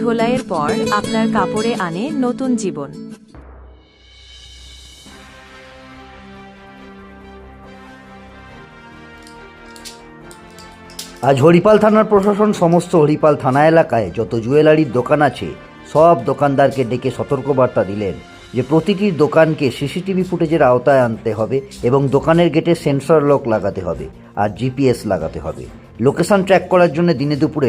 ধোলাইয়ের পর আপনার কাপড়ে আনে নতুন জীবন। আজ হরিপাল থানার প্রশাসন সমস্ত হরিপাল থানা এলাকায় যত জুয়েলারির দোকান আছে, সব দোকানদারকে ডেকে সতর্কবার্তা দিলেন যে প্রতিটি দোকানকে সিসিটিভি ফুটেজের আওতায় আনতে হবে এবং দোকানের গেটে সেন্সর লক লাগাতে হবে আর জিপিএস লাগাতে হবে। লোকেশন ট্র্যাক করার জন্য দিনে দুপুরে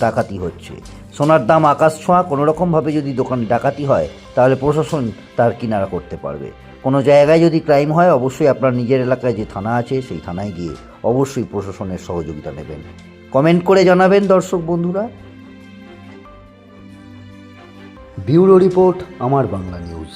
ডাকাতি হচ্ছে। সোনার দাম আকাশ ছোঁয়া, কোনোরকমভাবে যদি দোকান ডাকাতি হয়, তাহলে প্রশাসন তার কিনারা করতে পারবে। কোনো জায়গায় যদি ক্রাইম হয়, অবশ্যই আপনার নিজের এলাকায় যে থানা আছে, সেই থানায় গিয়ে অবশ্যই প্রশাসনের সহযোগিতা নেবেন। কমেন্ট করে জানাবেন দর্শক বন্ধুরা। ব্যুরো রিপোর্ট, আমার বাংলা নিউজ।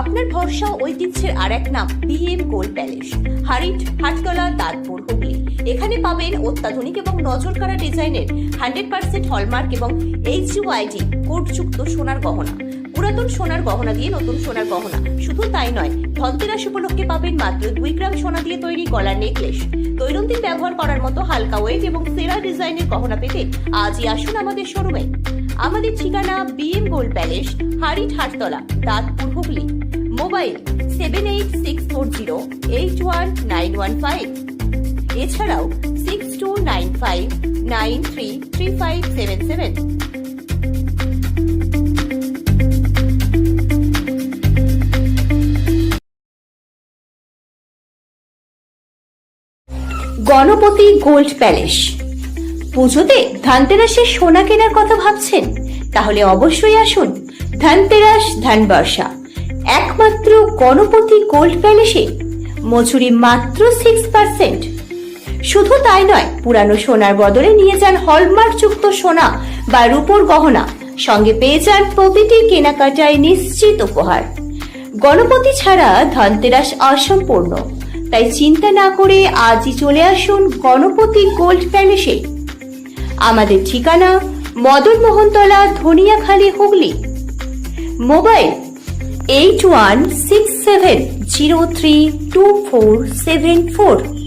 আপনার ভরসা ঐতিহ্যের আর এক নাম BM gold palace Harit Hatatala Dantpur Hooghly এখানে পাবেন অত্যাধুনিক এবং নজর নজরকাড়া ডিজাইনের হান্ড্রেড পার্সেন্ট হলমার্ক এবং এইচ ইউআইডি কোডযুক্ত সোনার গহনা। পুরাতন সোনার গহনা দিয়ে নতুন সোনার গহনা। শুধু তাই নয়, ধনতেরাস উপলক্ষে পাবেন মাত্র দুই গ্রাম সোনা দিয়ে তৈরি গলার নেকলেস। দৈনন্দিন ব্যবহার করার মতো হালকা ওয়েট এবং সেরা ডিজাইনের গহনা পেতে আজই আসুন আমাদের শোরুমে। আমাদের ঠিকানা BM gold palace Harit Hatatala, Dantpur Hooghly. Mobile seven eight six four zero eight one nine one five. এছাড়াও six two nine five nine three three five seven seven. Ganapati gold palace. পুজোতে ধানতেরাসের সোনা কেনার কথা ভাবছেন? তাহলে অবশ্যই আসুন। ধানতেরাস ধানবর্ষা। একমাত্র গণপতি গোল্ড প্যালেসে। মজুরি মাত্র সিক্স পার্সেন্ট শুধু তাই নয়, পুরানো সোনার বদলে নিয়ে যান হলমার্কযুক্ত সোনা বা রূপোর গহনা। সঙ্গে পেয়ে যান প্রতিটি কেনাকাটায় নিশ্চিত উপহার। গণপতি ছাড়া ধনতেরাস অসম্পূর্ণ। তাই চিন্তা না করে আজই চলে আসুন গণপতি গোল্ড প্যালেসে। আমাদের ঠিকানা Madan Mohantala Dhaniakhali Hooghly. Mobile eight one six seven zero three two four seven four.